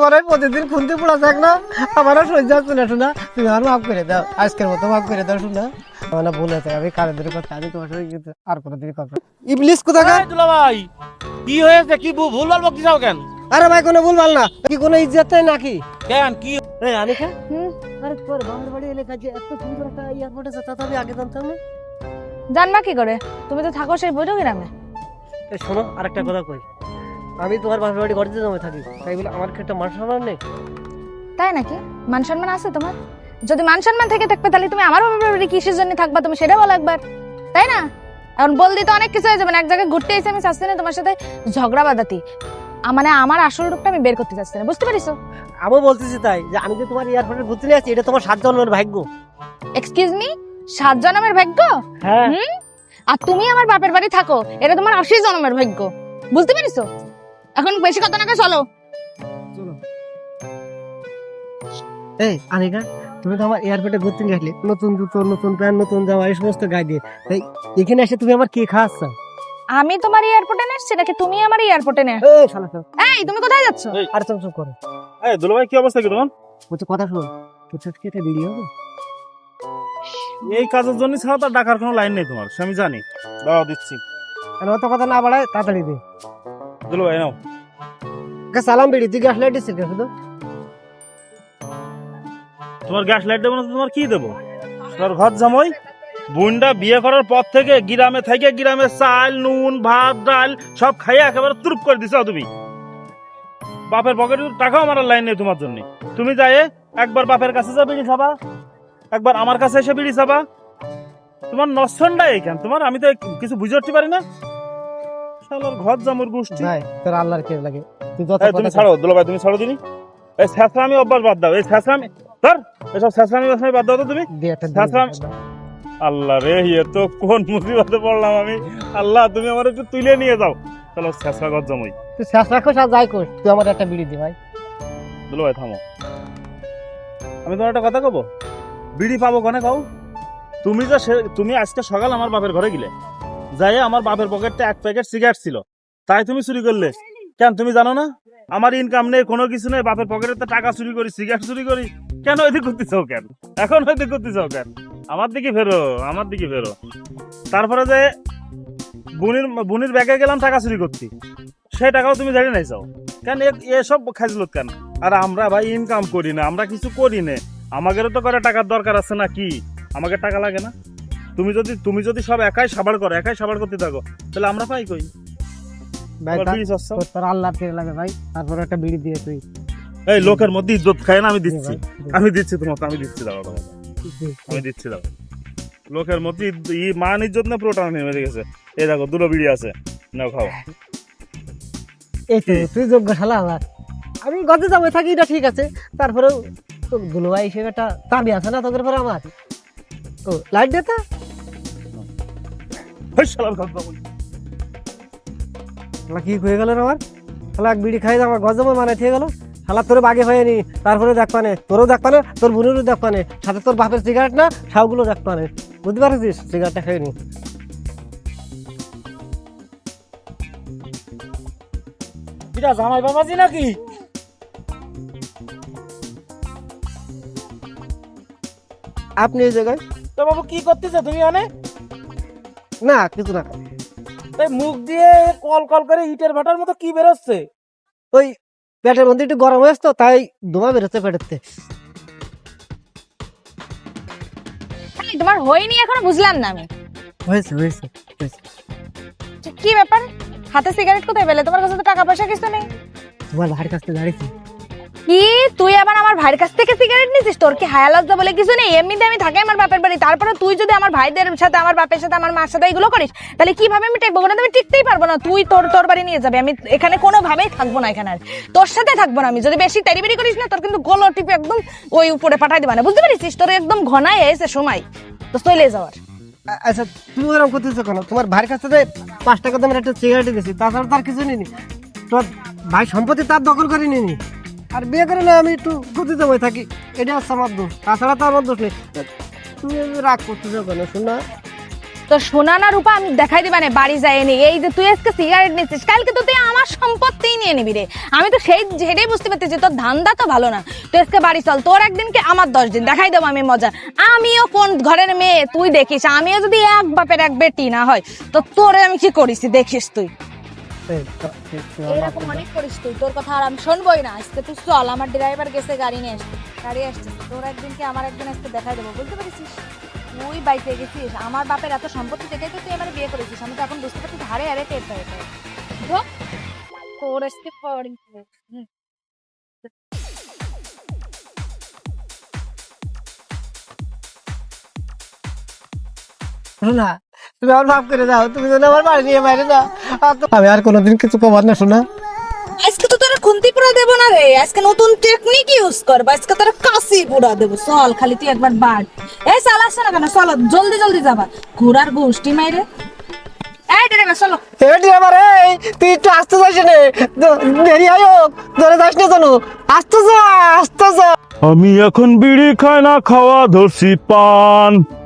প্রতিদিন খুনতে পড়া যাক না। আমারও সহ্য হচ্ছে না শোনা। তুমি আমার মাফ করে দাও। আজকের মতো মাফ করে দাও শোনা। আমার না ভুল আছে আমি ধরে কথা আমি তোমার সঙ্গে কিন্তু আর কোনোদিন কথা দুলা ভাই কি হয়েছে? কি ভু- ভুলভাল বকতে চাও কেন? আরে ভাই কোনো ভুল ভালো না। কি কোনো ইজ্জত নাই নাকি? কেন? কি এই আরে তোর বাবার বাড়ি এত সুন্দর একটা এয়ারপোর্ট আছে তা তো আমি আগে জানতাম না। জানবা কি করে? তুমি তো থাকো সেই বৈঠক গ্রামে। শোনো আরেকটা কথা কই। আমি তোমার বাবার বাড়ি ঘরে জমে থাকি। তাই বলে আমার কি একটা মান সম্মান নেই? তাই নাকি? মান সম্মান আছে তোমার? যদি মান সম্মান থেকে থাকবে তাহলে তুমি আমার বাবার বাড়ি কিসের জন্য থাকবা? তুমি সেটা বলো একবার। তাই না? এখন বল দিতে অনেক কিছু হয়ে যাবে এক জায়গায় ঘুরতে এসে আমি চাচ্ছি না তোমার সাথে ঝগড়া বাঁধাতি। মানে আমার আসল রূপটা আমি বের করতে চাচ্ছি না। বুঝতে পারিছো? আমি বলতেছি তাই যে আমি যে তোমার এয়ারপোর্টে ঘুরতে নিয়ে আসছি এটা তোমার সাত জন্মের ভাগ্য। এক্সকিউজ মি সাত জন্মের ভাগ্য? হ্যাঁ। আর তুমি আমার বাপের বাড়ি থাকো এটা তোমার আশি জন্মের ভাগ্য। বুঝতে পারিছো? এখন বেশি কথা না চলো। চলো। এই আনিকা তুমি তো আমার এয়ারপোর্টে ঘুরতে আসলে নতুন জুতো নতুন প্যান্ট নতুন জামা এই সমস্ত গায়ে দিয়ে। তাই এখানে এসে তুমি আমার কি খাওয়াচ্ছ? আমি তোমার এয়ারপোর্টে নিয়ে এসছি নাকি তুমি আমার এয়ারপোর্টে নিয়ে এই শালা শালা। এই তুমি কোথায় যাচ্ছ? আর চুপ চুপ করো। এই দুলা ভাই কি অবস্থা কি তোমার? বলছে কথা শোন। সাথে কি একটা ভিডিও হবে? এই কাজের জন্য ছাড়া তার ডাকার কোনো লাইন নেই তোমার সে আমি জানি। দাও দিচ্ছি। আর অত কথা না বাড়ায় তাড়াতাড়ি দে। দুলা ভাই নাও। ওকে সালাম বেড়ি তুই গ্যাস লাইট দিচ্ছিস শুধু? তোমার গ্যাস লাইট দেবো না তোমার কি দেবো? তোর ঘর জামাই? বুনটা বিয়ে করার পর থেকে গ্রামে থেকে গ্রামে চাল নুন ভাত ডাল সব খাইয়ে একেবারে তুরুপ করে দিছো তুমি। বাপের পকেটে টাকাও আমার লাইন নেই তোমার জন্য। তুমি যাই একবার বাপের কাছে যা বিড়ি খাবা একবার আমার কাছে এসে বিড়ি খাবা। তোমার নষ্টনটা এইখান তোমার আমি তো কিছু বুঝে উঠতে পারি না। ঘর জামুর গোষ্ঠী? তোর আল্লাহর কে লাগে? তুই যত তুমি ছাড়ো তুমি ছাড়ো দিনি। এই অভ্যাস বাদ দাও। এই ধর এসব বাসনামি বাদ দাও তো তুমি। আল্লাহ রে ইয়ে তো কোন মুসিবতে পড়লাম আমি। আল্লাহ তুমি আমার একটু তুলে নিয়ে যাও। চলো ঘর জমই। তুই শেষ রাখো আর যাই কর তুই আমার একটা বিড়ি দি ভাই। দুলো ভাই থামো। আমি তোমার একটা কথা কব? বিড়ি পাবো কনে কাউ তুমি যে তুমি আজকে সকাল আমার বাপের ঘরে গেলে। যাই আমার বাপের পকেটে এক প্যাকেট সিগারেট ছিল। তাই তুমি চুরি করলে। কেন তুমি জানো না? আমার ইনকাম নেই, কোনো কিছু নেই, বাপের পকেটে তো টাকা চুরি করি সিগারেট চুরি করি। কেন এদিক করতেছ কেন? এখন এদিক চাও কেন? আমার দিকে ফেরো, আমার দিকে ফেরো। তারপরে যে বুনির বুনির ব্যাগে গেলাম, টাকা চুরি করতে। সেই টাকাও তুমি জানি নাই চাও কেন এসব খাইছিল কেন? আর আমরা ভাই ইনকাম করি না, আমরা কিছু করি না। আমাদেরও তো করে টাকার দরকার আছে না কি? আমাকে টাকা লাগে না? তুমি যদি তুমি যদি সব একাই সাবার করো একাই সাবার করতে থাকো তাহলে আমরা পাই কই? ভাই? তোর- কে লাগে ভাই তারপর একটা বিড়ি দিয়ে তুই। এই লোকের মধ্যে ইজ্জত খায় না আমি দিচ্ছি। আমি দিচ্ছি তোমাকে আমি দিচ্ছি দাও। আমি দিচ্ছি দাও লোকের মধ্যে ই মান ইজ্জত না পুরোটা নেমে গেছে। এই দেখো দুটো বিড়ি আছে। নাও খাও। এই তো তুই যোগ্য শালা আমার আমি গতে যাব থাকি এটা ঠিক আছে। তারপরেও তো গুলুভাই হিসেবে একটা দাবি আছে না তোদের পরে আমার? ও লাইট দে শালা কি হয়ে গেল আমার? শালা এক বিড়ি খাই আমার গজমে মানে ঠিক গেল। শালা তোর বাগে হয়নি তারপরে দেখ পানে তোরও দেখ পানে তোর বোনেরও দেখ পানে সাথে তোর বাপের সিগারেট না সাউগুলো দেখ পানে। বুঝতে পারছিস? সিগারেটটা খাইনি এটা জামাই বাবাজি নাকি? আপনি এই জায়গায়? তো বাবু কি করতেছে? তুমি অনেক না কিছু না। তাই মুখ দিয়ে কল কল করে ইটের ভাটার মতো কি বেরোচ্ছে? ওই পেটের মধ্যে একটু গরম হয়েছে তো তাই ধোঁয়া বেরোচ্ছে এই, তোমার হয়নি এখনও বুঝলাম না আমি। হয়েছে হয়েছে হয়েছে। কি ব্যাপার? হাতে সিগারেট কোথায় পেলে? তোমার কাছে তো টাকা পয়সা কিছু নেই। তোমার ভাইয়ের কাছ থেকে দাঁড়িয়েছি কি? তুই আবার আমার ভাইয়ের কাছ থেকে সিগারেট নিছিস? তোর কি হায়া লজ্জা বলে কিছু নেই? এমনিতে আমি থাকি আমার বাপের বাড়ি। তারপরে তুই যদি আমার ভাইদের সাথে, আমার বাপের সাথে, আমার মার সাথে এগুলো করিস, তাহলে কীভাবে আমি টেকবো? না আমি টিকতেই পারব না। তুই তোর তোর বাড়ি নিয়ে যাবে। আমি এখানে কোনোভাবেই থাকব না এখানে আর। তোর সাথে থাকব না আমি। যদি বেশি তেরিবেরি করিস না, তোর কিন্তু গোলো টিপে একদম ওই উপরে পাঠাই দিবা না। বুঝতে পারিস তোর একদম ঘনায় এসে সময়। তো চলে যাওয়ার আচ্ছা তুমি ওরকম করতেছো কেন? তোমার ভাইয়ের কাছ থেকে পাঁচ টাকা দামের একটা সিগারেট দিয়েছি তাছাড়া তার কিছু নিনি তোমার ভাই সম্পত্তি তার দখল করে নিনি আর বিয়ে করে না আমি একটু গতিতে বই থাকি। এটা হচ্ছে আমার দোষ। তাছাড়া তো আমার দোষ নেই। তুমি রাগ করতেছো কেন? শোনা। তো সোনা না রূপা, আমি দেখাই দিবানে বাড়ি যায়নি। এই যে তুই আজকে সিগারেট নিচ্ছিস, কালকে তো তুই আমার সম্পত্তিই নিয়ে নিবি রে। আমি তো সেই সেটাই বুঝতে পারতেছি, তোর ধান্দা তো ভালো না। তুই আজকে বাড়ি চল, তোর একদিনকে আমার দশ দিন? দেখাই দেবো আমি মজা। আমিও কোন ঘরের মেয়ে? তুই দেখিস, আমিও যদি এক বাপের এক বেটি না হয়, তো তোরে আমি কি করিস দেখিস তুই। এরকম অনেক করিস তুই। তোর কথা আর আমি শুনবই না। আজকে তুই চল, আমার ড্রাইভার গেছে, গাড়ি নিয়ে আসতে গাড়ি আসছে তোর একদিন কি আমার একদিন আজকে দেখাই দেবো, বুঝতে পেরেছিস? তুই বাইকে গেছিস। আমার বাপের এত সম্পত্তি দেখেই তো তুই আমার বিয়ে করেছিস, আমি তো এখন বুঝতে পারছি ধারে আরে টের পাই তোর আজকে হুম। শোনা তুমি আমার মাফ করে দাও তুমি যদি আমার বাড়ি নিয়ে বাইরে যাও। তো- আমি আর কোনোদিন কিছু কমার না শোনা। আজকে তো তোরা খুন্তি পুরা দেবো না রে। আজকে নতুন টেকনিক ইউজ করব। আজকে তোরা কাশি পুরা দেবো। চল খালি তুই একবার বাড়। এই চাল আসছে না কেন? চলো জলদি জলদি যাবা। ঘোড়ার গোষ্ঠী মাইরে। এই ড্রাইভার চলো। এটি আমার এই তুই একটু আসতে যাস নে। দেরি হয় ধরে যাস না জানো আসতে যা আসতে যা। আমি এখন বিড়ি খাই না খাওয়া ধরছি পান।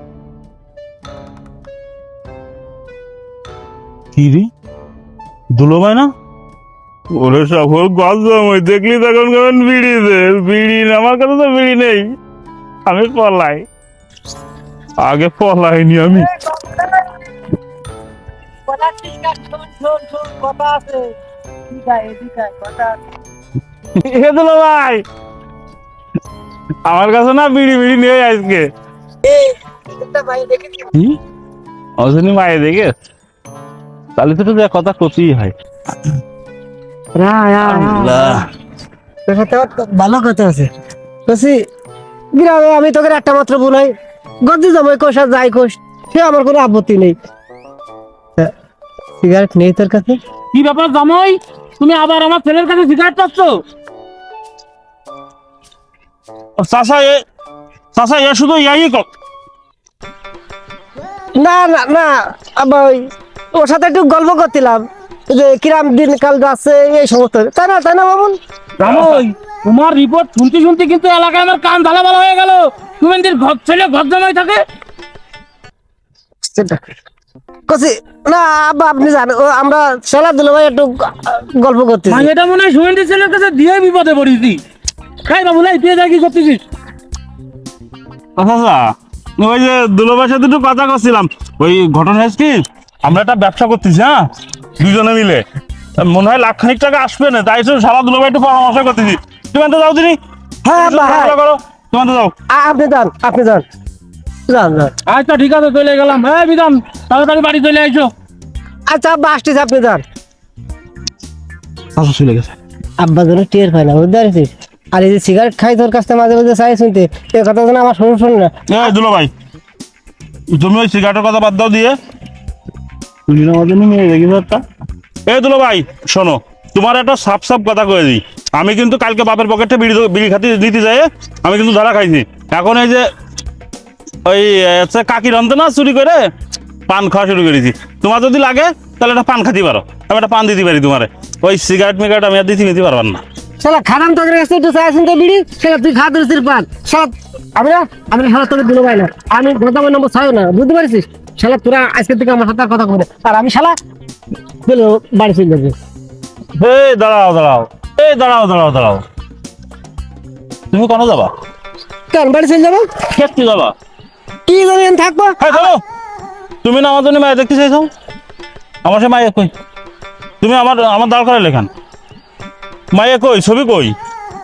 কি রে দুলো ভাই না? ওরে সকল গজময় দেখলি তখন কেমন বিড়ি দে। বিড়ি আমার কাছে তো বিড়ি নেই। আমি পলাই। আগে পলাইনি আমি। ভাই আমার কাছে না বিড়ি বিড়ি নেই আজকে। কি? অজনী মায়ে দেখে তাহলে তো যা কথা করতেই হয়। ভালো কথা আছে। বলছি গ্রামে আমি তোকে একটা মাত্র বলাই গদি যাব কোষ আর যাই কোষ সে আমার কোনো আপত্তি নেই। সিগারেট নেই তোর কাছে? কি ব্যাপার জামাই? তুমি আবার আমার ছেলের কাছে সিগারেট পাচ্ছ? চাচা এ চাচা এ শুধু ইয়াই না না না আবার ওর সাথে একটু গল্প করছিলাম। যে কিরাম দিন কাল যাচ্ছে এই সমস্ত। তাই না তাই না বাবুন? তোমার রিপোর্ট শুনতে শুনতে কিন্তু এলাকায় আমার কান ঝালাপালা হয়ে গেল। সুমেন্দির ঘর ছেলে ঘর জামাই থাকে। কছি না আব্বা আপনি জান ও আমরা খেলাধুলো ভাই একটু গল্প করতেছি। মা এটা মনে হয় সুমেন্দির ছেলের কাছে দিয়ে বিপদে পড়েছি। খাই বাবু লাই তুই যা কি করতেছিস? চাচা ওই যে দুলোবার সাথে একটু কথা করছিলাম। ওই ঘটনা হয়েছে কি? আমরা একটা ব্যবসা করতেছি হ্যাঁ? দুজনে মিলে। তা মনে হয় লাখ খানিক টাকা আসবে না তাই সারা দুলোবার একটু পরামর্শ করতেছি। তুমি তো যাও তিনি হ্যাঁ, হ্যাঁ। করো তুমি তো যাও। আপনি যান আপনি যান। আচ্ছা ঠিক আছে চলে গেলাম। হ্যাঁ বিধান তাড়াতাড়ি বাড়ি চলে আইসো। আচ্ছা আব্বা আসতেছে আপনি যান। চাচা চলে গেছে। আব্বা যেন টের পায় না বুঝতে পারছিস আর এই যে সিগারেট খাই তোর কাছ থেকে মাঝে মাঝে চাই শুনতে এ কথা যেন আমার শুনুন শুন না। এই দুলো ভাই তুমি ওই সিগারেটের কথা বাদ দাও দিয়ে। এই দুলো ভাই শোনো তোমার একটা সাপ সাপ কথা কয়ে দিই। আমি কিন্তু কালকে বাপের পকেটে বিড়ি বিড়ি খাতে নিতে যাই আমি কিন্তু ধরা খাইছি। এখন এই যে ওই হচ্ছে কাকি রান্ধতে না চুরি করে পান খাওয়া শুরু করেছি। তোমার যদি লাগে তাহলে একটা পান খাতে পারো। আমি একটা পান দিতে পারি তোমারে। ওই সিগারেট মিগারেট আমি আর দিতে নিতে পারবার না। শালা খারাম তোদের কাছে একটু চাই শুনতে বিড়ি। সেটা তুই খা দিচ্ছিস পান শালা আমি না আমি শালা তোকে দিল পাই না। আমি গতবার নম্বর চাই না বুঝতে পারছিস? শালা তোরা আজকে থেকে আমার সাথে কথা কবে আর আমি শালা বলো বাড়ি চলে যাবে। এই দাঁড়াও দাঁড়াও। এই দাঁড়াও দাঁড়াও দাঁড়াও। তুমি কোনো যাবা? কেন বাড়ি চলে যাব? খেতে যাবা? কি আমি থাকব। হ্যাঁ তুমি না আমার জন্য মায়ে দেখতে চাইছো? আমার সে মায়ে কই? তুমি আমার আমার দাঁড় করে লেখান মায়ে কই? ছবি কই?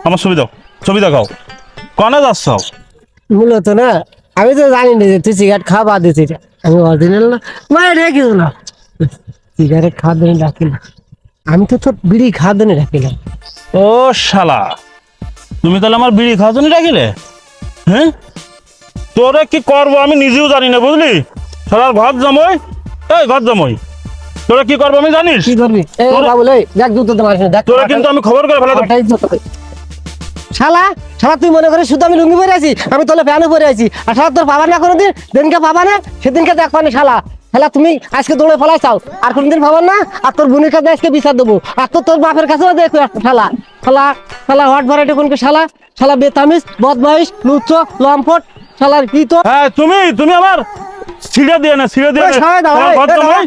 আমার ছবি দাও ছবি দেখাও। কনে যাচ্ছ? মূলত না আমি তো জানি না যে তুই সিগারেট খাওয়া বাদ দিছিস আমি অরিজিনাল না। মানে রেখে না সিগারেট খাওয়ার জন্য ডাকিলাম আমি তো তোর বিড়ি খাওয়ার জন্য ডাকিলাম ও শালা। তুমি তাহলে আমার বিড়ি খাওয়ার জন্য ডাকিলে হ্যাঁ? তোরে কি করব আমি নিজেও জানি না বুঝলি? শালার ঘর জমই। এই ঘর জমই। তোরা কি করব আমি জানিস? কি করবি? এই বাবু এই দেখ জুতো তো মারিস না দেখ। তোরা কিন্তু আমি খবর করে ফেলা। শালা শালা তুই মনে করিস শুধু আমি লুঙ্গি পরে আছি আমি তোলে ফ্যানও পরে আছি। আর শালা তোর পাবা না কোনোদিন? দিনকে পাবা না? সেদিনকে দেখ পানি শালা। শালা তুমি আজকে দৌড়ে ফেলাই চাও আর কোনোদিন পাবা না? আর তোর বোনের কাছে আজকে বিচার দেবো। আর তো তোর বাপের কাছেও দেখো শালা। শালা শালা হট ভরাইটে কোনকে শালা? শালা বেতামিস বদমাইশ লুচ্চ লম্পট শালার কি তো হ্যাঁ তুমি তুমি আমার ছিঁড়ে দিয়ে না ছিঁড়ে দিয়ে দাঁড়া, ঘর দাঁড়া,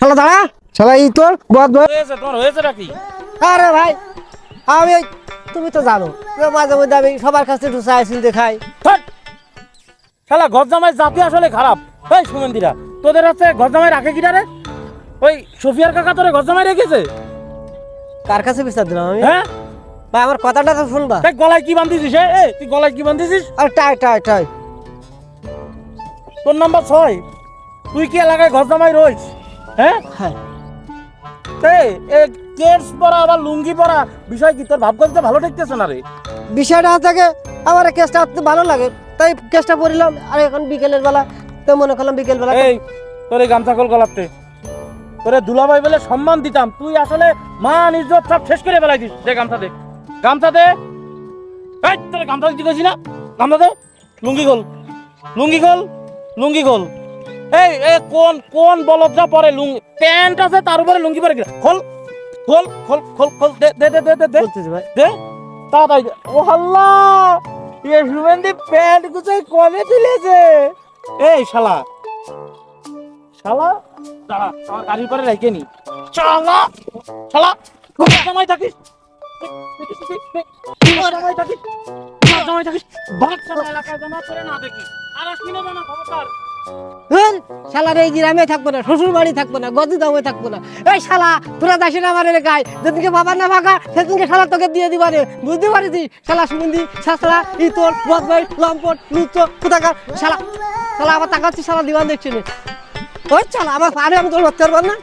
শালা দাঁড়া। শালা এই তোর বদ হয়েছে তোমার হয়েছে নাকি? আরে ভাই আমি তুমি তো জানো মাঝে মধ্যে আমি সবার কাছে একটু চাই চিনতে খাই। শালা ঘর জামাই জাতি আসলে খারাপ। এই সুমেন্দিরা তোদের হচ্ছে ঘর জামাই রাখে কিনা রে? ওই সফিয়ার কাকা তোরে ঘর জামাই রেখেছে? কার কাছে বিচার দিলাম আমি? হ্যাঁ? ভাই আমার কথাটা তো শুনবা। তাই গলায় কি বান্ধিছিস এ? তুই গলায় কি বান্ধিছিস? আর টাই টাই টাই। তোর নাম্বার ছয়। তুই কি এলাকায় ঘর জামাই রইস? হ্যাঁ? হ্যাঁ। এই পরা আবার লুঙ্গি পরা বিষয় কি? তোর ভাব করতে ভালো ঠেকতেছে না রে। বিষয়টা থেকে আমার কেসটা ভালো লাগে তাই কেসটা পড়িলাম আর এখন বিকেলের বেলা তো মনে করলাম বিকেল বেলা এই তোর এই গামছা কল গলাতে। তোরে দুলাভাই বলে সম্মান দিতাম তুই আসলে মান ইজ্জত সব শেষ করে ফেলাইছিস। দে গামছা দে। গামছা দে। এই তোর গামছা দিতে কইছি না? গামছা দে। লুঙ্গি গোল লুঙ্গি গোল লুঙ্গি গোল এই এ কোন কোন বলদটা পরে লুঙ্গি? প্যান্ট আছে তার উপরে লুঙ্গি পরে খোল খোল খোল খোল খোল দে দে দে দে দে দে। ভাই। দে তাড়াতাড়ি। ও হাল্লা! এ সুমেন্দি প্যান্ট গুছাই কমে তুলেছে এই শালা। শালা দাঁড়া আমার গাড়ির পরে রেখে নি। শালা শালা সময় থাকিস? সময় থাকিস? থাকিস? ভাগ শালা এলাকায় জমা করে না দেখি। আর আসবি না খবরদার। শালার এই গ্রামে থাকব না শ্বশুর বাড়ি থাকব না, গদি দামে থাকব না। এই শালা, তোরা দাসি না আমার যেদিনকে বাবা না ফাঁকা সেদিনকে শালা তোকে দিয়ে দিবা রে। বুঝতে পারিস শালা সুমন্দি শাসলা ইতর বদবাই লম্পট কোথাকার? শালা শালা তাকাচ্ছি, শালা দিবান দেখছি ওই শালা, আমার আরে আমি তোর বাচ্চার না।